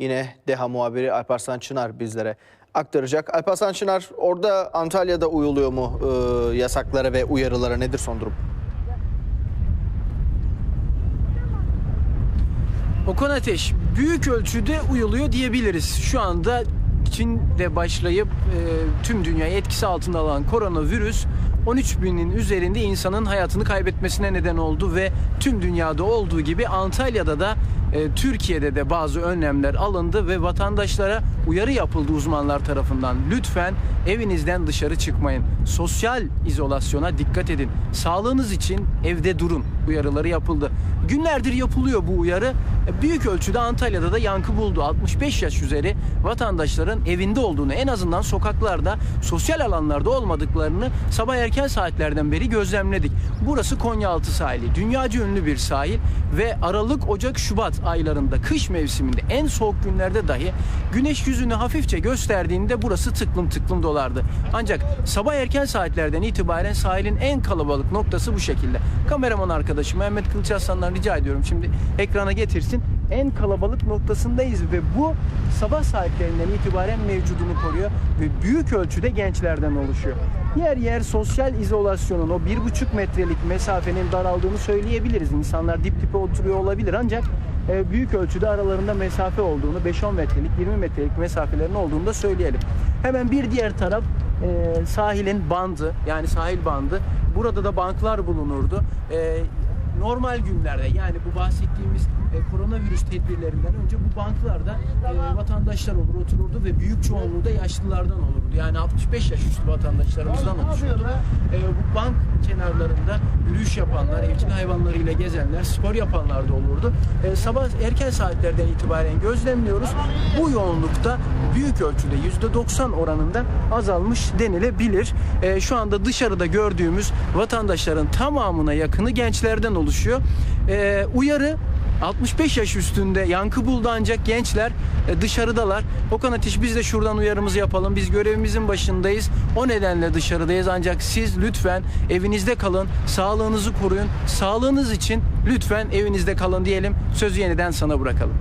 yine DEHA muhabiri Alparslan Çınar bizlere aktaracak. Alparslan Çınar orada Antalya'da uyuluyor mu e, yasaklara ve uyarılara nedir son durum? Okan Ateş büyük ölçüde uyuluyor diyebiliriz. Şu anda Çin'de başlayıp e, tüm dünyayı etkisi altında alan koronavirüs 13 binin üzerinde insanın hayatını kaybetmesine neden oldu ve tüm dünyada olduğu gibi Antalya'da da e, Türkiye'de de bazı önlemler alındı ve vatandaşlara uyarı yapıldı uzmanlar tarafından. Lütfen evinizden dışarı çıkmayın. Sosyal izolasyona dikkat edin. Sağlığınız için evde durun uyarıları yapıldı. Günlerdir yapılıyor bu uyarı. E, Büyük ölçüde Antalya'da da yankı buldu. 65 yaş üzeri vatandaşların evinde olduğunu, en azından sokaklarda, sosyal alanlarda olmadıklarını sabah erken saatlerden beri gözlemledik. Burası Konyaaltı sahili. Dünyaca ünlü bir sahil ve Aralık, Ocak, Şubat aylarında kış mevsiminde en soğuk günlerde dahi güneş yüzünü hafifçe gösterdiğinde burası tıklım tıklım dolardı. Ancak sabah erken saatlerden itibaren sahilin en kalabalık noktası bu şekilde. Kameraman arkadaşım Mehmet Kılıç Aslan'dan rica ediyorum şimdi ekrana getirsin. En kalabalık noktasındayız ve bu sabah saatlerinden itibaren mevcudunu koruyor ve büyük ölçüde gençlerden oluşuyor. Yer yer sosyal izolasyonun o bir buçuk metrelik mesafenin daraldığını söyleyebiliriz. İnsanlar dip dipe oturuyor olabilir ancak e, büyük ölçüde aralarında mesafe olduğunu 5-10 metrelik 20 metrelik mesafelerin olduğunu da söyleyelim. Hemen bir diğer taraf e, sahilin bandı yani sahil bandı. Burada da banklar bulunurdu. Normal günlerde yani bu bahsettiğimiz e, koronavirüs tedbirlerinden önce bu banklarda e, vatandaşlar olur otururdu ve büyük çoğunluğu da yaşlılardan olurdu. Yani 65 yaş üstü vatandaşlarımızdan oluşuyordu. E, bu bank kenarlarında yürüyüş yapanlar, evcil hayvanlarıyla gezenler, spor yapanlar da olurdu. E, sabah erken saatlerden itibaren gözlemliyoruz. Bu yoğunlukta büyük ölçüde %90 oranında azalmış denilebilir. E, şu anda dışarıda gördüğümüz vatandaşların tamamına yakını gençlerden oluşuyor. E, uyarı 65 yaş üstünde yankı buldu ancak gençler e, dışarıdalar. Okan Ateş biz de şuradan uyarımızı yapalım. Biz görevimizin başındayız. O nedenle dışarıdayız ancak siz lütfen evinizde kalın. Sağlığınızı koruyun. Sağlığınız için lütfen evinizde kalın diyelim. Sözü yeniden sana bırakalım.